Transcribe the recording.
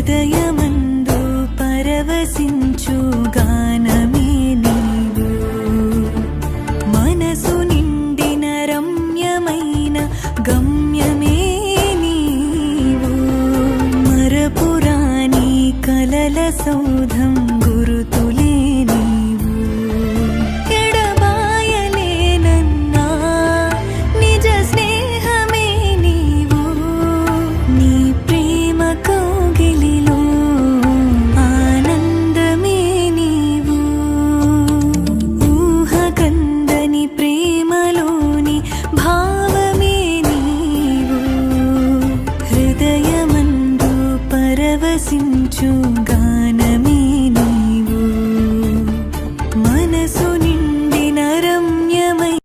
హృదయమందు పరవశించు గానమే నీవు. మనసు నిండిన రమ్యమైన గమ్యమే నీవు. మరపురాణి కలల సౌధం ప్రకాశించు గానమే.